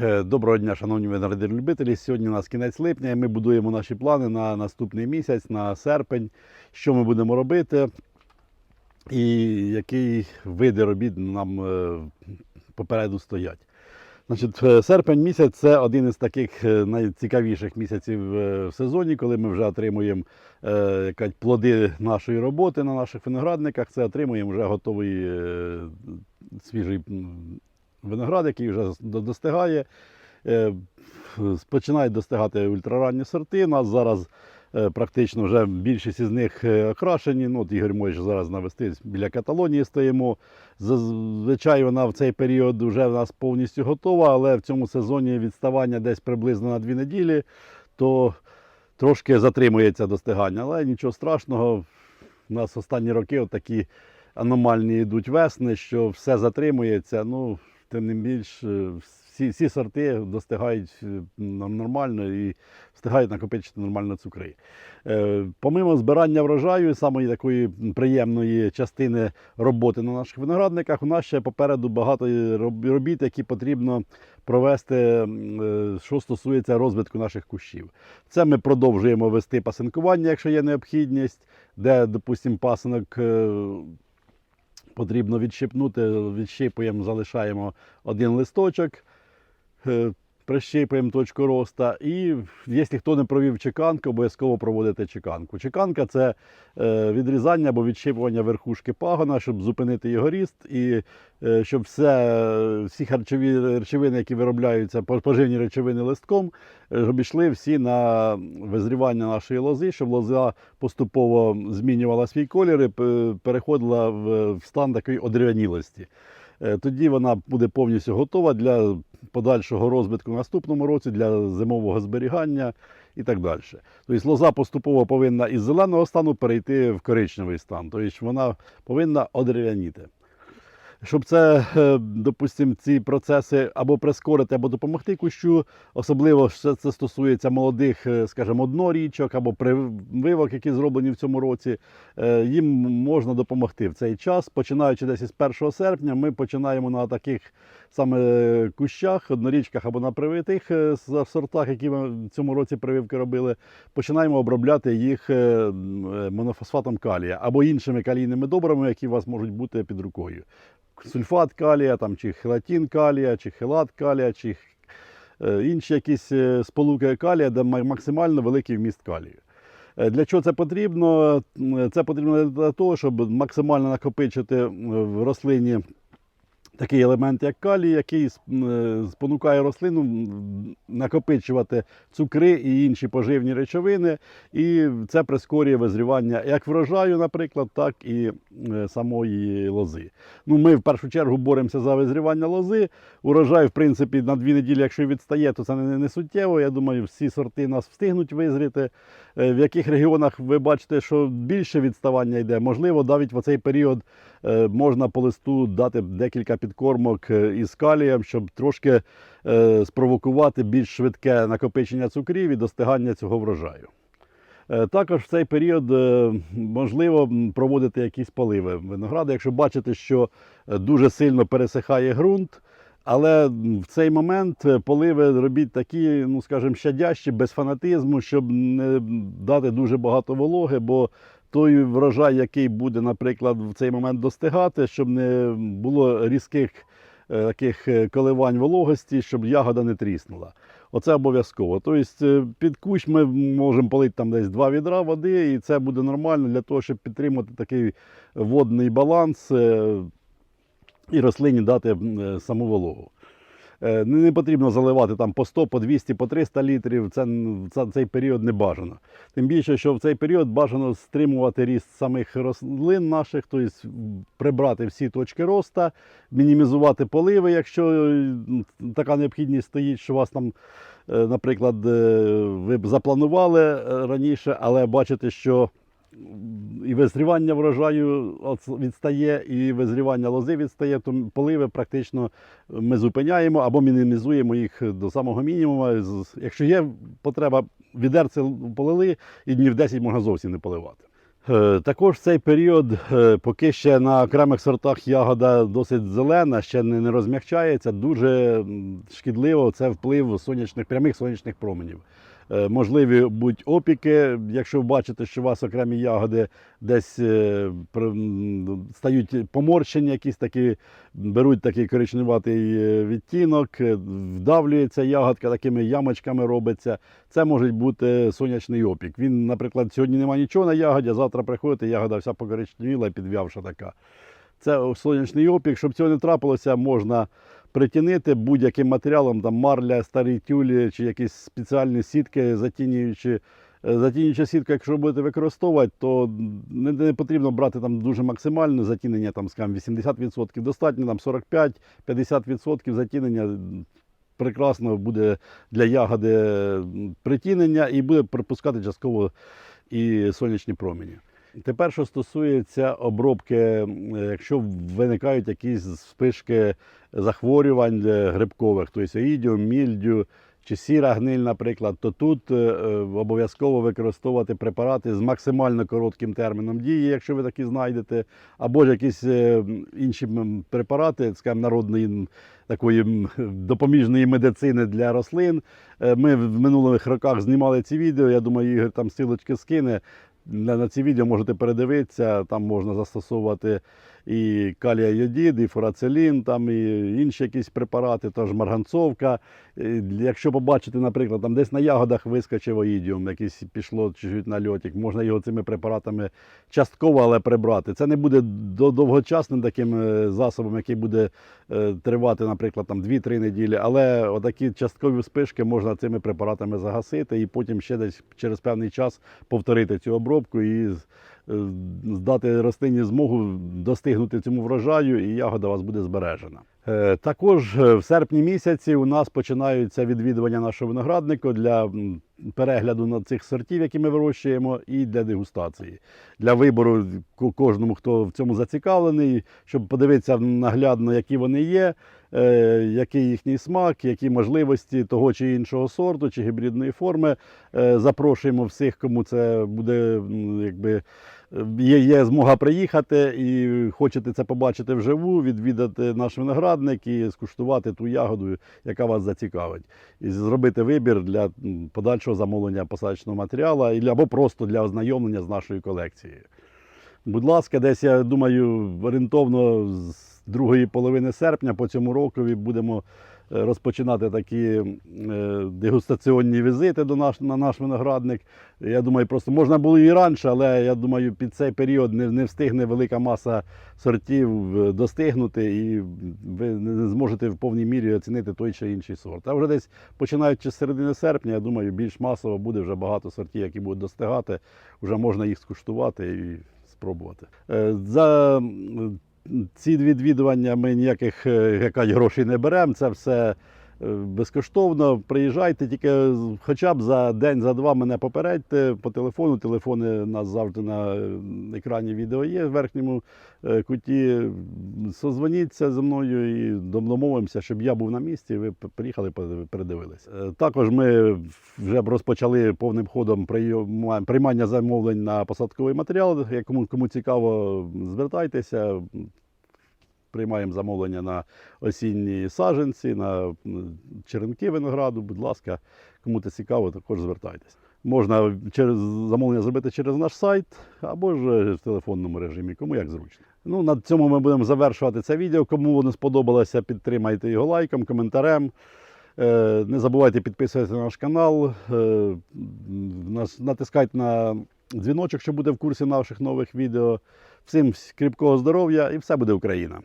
Е, Доброго дня, шановні виноградарі-любителі. Сьогодні у нас кінець липня, і ми будуємо наші плани на наступний місяць, на серпень, що ми будемо робити і які види робіт нам е, попереду стоять. Значить, е, серпень місяць це один із таких найцікавіших місяців в сезоні, коли ми вже отримуємо якась плоди нашої роботи на наших виноградниках. Це отримуємо вже готовий свіжий виноград, який вже достигає. Е, Починають достигати ультраранні сорти. У нас зараз е, практично вже більшість із них е, окрашені. Ну, от Ігор може зараз навести біля Каталонії стоїмо. Зазвичай вона в цей період вже в нас повністю готова, але в цьому сезоні відставання десь приблизно на дві неділі, то трошки затримується достигання. Але нічого страшного. У нас останні роки такі аномальні йдуть весни, що все затримується. Ну, тим не більш, е, всі, всі сорти достигають е, нормально і встигають накопичити нормально цукри. Е, Помимо збирання врожаю, самої такої приємної частини роботи на наших виноградниках, у нас ще попереду багато робіт, які потрібно провести, е, що стосується розвитку наших кущів. Це ми продовжуємо вести пасинкування, якщо є необхідність, де, допустимо, пасинок потрібно відщипнути, відщипуємо, залишаємо один листочок, е, точку роста. І якщо хто не провів чеканку, обов'язково проводити чеканку. Чеканка це е, відрізання або відщипування верхушки пагона, щоб зупинити його ріст і е, щоб все, всі харчові речовини, які виробляються, поживні речовини листком, е, щоб йшли всі на визрівання нашої лози, щоб лоза поступово змінювала свій колір і переходила в стан такої одрев'янілості. Е, Тоді вона буде повністю готова для подальшого розвитку в наступному році, для зимового зберігання і так далі. Тобто лоза поступово повинна із зеленого стану перейти в коричневий стан. Тобто вона повинна одерев'яніти. Щоб це, е, допустимо, ці процеси або прискорити, або допомогти кущу, особливо що це стосується молодих, е, скажімо, однорічок або прививок, які зроблені в цьому році, е, їм можна допомогти в цей час. Починаючи десь із 1 серпня, ми починаємо на таких саме кущах, однорічках або на привитих сортах, які ми в цьому році прививки робили, починаємо обробляти їх монофосфатом калія або іншими калійними добрами, які у вас можуть бути під рукою сульфат калія, там, чи хелатин калія, чи хелат калія, чи е, інші якісь е, сполуки калія, де максимально великий вміст калію. Е, Для чого це потрібно? Це потрібно для того, щоб максимально накопичити в рослині такий елемент, як калій, який е, спонукає рослину накопичувати цукри і інші поживні речовини, і це прискорює визрівання як врожаю, наприклад, так і е, самої лози. Ну, ми в першу чергу боремося за визрівання лози. Урожай, в принципі, на дві неділі, якщо відстає, то це не, суттєво. Я думаю, всі сорти нас встигнуть визріти. Е, В яких регіонах ви бачите, що більше відставання йде, можливо, навіть в цей період можна по листу дати декілька підкормок е, із калієм, щоб трошки е, спровокувати більш швидке накопичення цукрів і достигання цього врожаю. Е, Також в цей період е, можливо проводити якісь поливи винограду, якщо бачите, що е, дуже сильно пересихає ґрунт. Але в цей момент е, поливи робіть такі, ну скажімо, щадящі, без фанатизму, щоб не дати дуже багато вологи, бо той врожай, який буде, наприклад, в цей момент достигати, щоб не було різких е, таких е, коливань вологості, щоб ягода не тріснула. Оце обов'язково. Тобто е, під кущ ми можемо полити там десь два відра води, і це буде нормально для того, щоб підтримати такий водний баланс і рослині дати саму вологу. Е, Не потрібно заливати там по 100, по 200, по 300 літрів. Це, це цей період не бажано. Тим більше, що в цей період бажано стримувати ріст самих рослин наших, тобто прибрати всі точки роста, мінімізувати поливи, якщо е, така необхідність стоїть, що у вас там, е, наприклад, ви б запланували раніше, але бачите, що і визрівання врожаю відстає, і визрівання лози відстає, то поливи практично ми зупиняємо або мінімізуємо їх до самого мінімуму. Якщо є потреба, відерце полили, і днів 10 можна зовсім не поливати. Е, Також цей період, е, поки ще на окремих сортах ягода досить зелена, ще не, розм'якчається, дуже шкідливо це вплив сонячних, прямих сонячних променів. Е, Можливі будь опіки, якщо ви бачите, що у вас окремі ягоди десь е, стають поморщені, якісь такі, беруть такий коричневатий е, відтінок, вдавлюється ягодка, такими ямочками робиться. Це може бути сонячний опік. Він, наприклад, сьогодні немає нічого на ягоді, а завтра приходить, ягода вся покоричневіла і підв'явша така. Це сонячний опік. Щоб цього не трапилося, можна притінити будь-яким матеріалом, там марля, старі тюлі чи якісь спеціальні сітки, затінюючи. Е, Затінююча сітка, якщо будете використовувати, то не, не потрібно брати там дуже максимальне затінення, там, скажімо, 80%. Достатньо там 45-50% затінення прекрасно буде для ягоди притінення і буде пропускати частково і сонячні промені. Тепер, що стосується обробки, якщо виникають якісь спишки захворювань е, грибкових, тобто оїдіум, мільдю чи сіра гниль, наприклад, то тут е, е, обов'язково використовувати препарати з максимально коротким терміном дії, якщо ви такі знайдете, або ж якісь інші препарати, скажімо, народної такої допоміжної медицини для рослин. Ми в минулих роках знімали ці відео. Я думаю, Ігор там силочки скине. На, ці відео можете передивитися, там можна застосовувати і калія йодід, і фурацелін, там і інші якісь препарати, тож марганцовка. Якщо побачите, наприклад, там десь на ягодах вискочив оїдіум, якийсь пішло чуть на льотик, можна його цими препаратами частково, але прибрати. Це не буде довгочасним таким е, засобом, який буде е, тривати, наприклад, там 2-3 неділі. Але отакі часткові спишки можна цими препаратами загасити і потім ще десь через певний час повторити цю обробку і е, здати рослині змогу достигнути цьому врожаю, і ягода у вас буде збережена. Е, Також е, в серпні місяці у нас починаються відвідування нашого виноградника для перегляду на цих сортів, які ми вирощуємо, і для дегустації. Для вибору кожному, хто в цьому зацікавлений, щоб подивитися наглядно, які вони є, е, який їхній смак, які можливості того чи іншого сорту чи гібридної форми. Запрошуємо всіх, кому це буде якби. Є, є змога приїхати і хочете це побачити вживу, відвідати наш виноградник і скуштувати ту ягоду, яка вас зацікавить, і зробити вибір для подальшого замовлення посадочного матеріалу або просто для ознайомлення з нашою колекцією. Будь ласка, десь я думаю, орієнтовно з другої половини серпня по цьому рокові будемо розпочинати такі е, дегустаційні візити до наш, на наш виноградник. Я думаю, просто можна було і раніше, але я думаю, під цей період не, не встигне велика маса сортів е, достигнути, і ви не зможете в повній мірі оцінити той чи інший сорт. А вже десь починаючи з середини серпня, я думаю, більш масово буде вже багато сортів, які будуть достигати. Вже можна їх скуштувати і спробувати. Е, За ці відвідування ми ніяких е, грошей не беремо. Це все безкоштовно. Приїжджайте, тільки хоча б за день, за два мене попередьте по телефону. Телефони у нас завжди на е, екрані відео є в верхньому е, куті. Созвоніться зі мною і домовимося, щоб я був на місці. Ви приїхали, перед- передивилися. Е, Також ми вже розпочали повним ходом прийма- приймання замовлень на посадковий матеріал. Як Кому, кому цікаво, звертайтеся. Приймаємо замовлення на осінні саджанці, на черенки винограду. Будь ласка, кому це цікаво, також звертайтеся. Можна через замовлення зробити через наш сайт або ж в телефонному режимі, кому як зручно. Ну, на цьому ми будемо завершувати це відео. Кому воно сподобалося, підтримайте його лайком, коментарем. Е, Не забувайте підписуватися на наш канал, е, натискайте на дзвіночок, щоб бути в курсі наших нових відео. Всім кріпкого здоров'я і все буде Україна!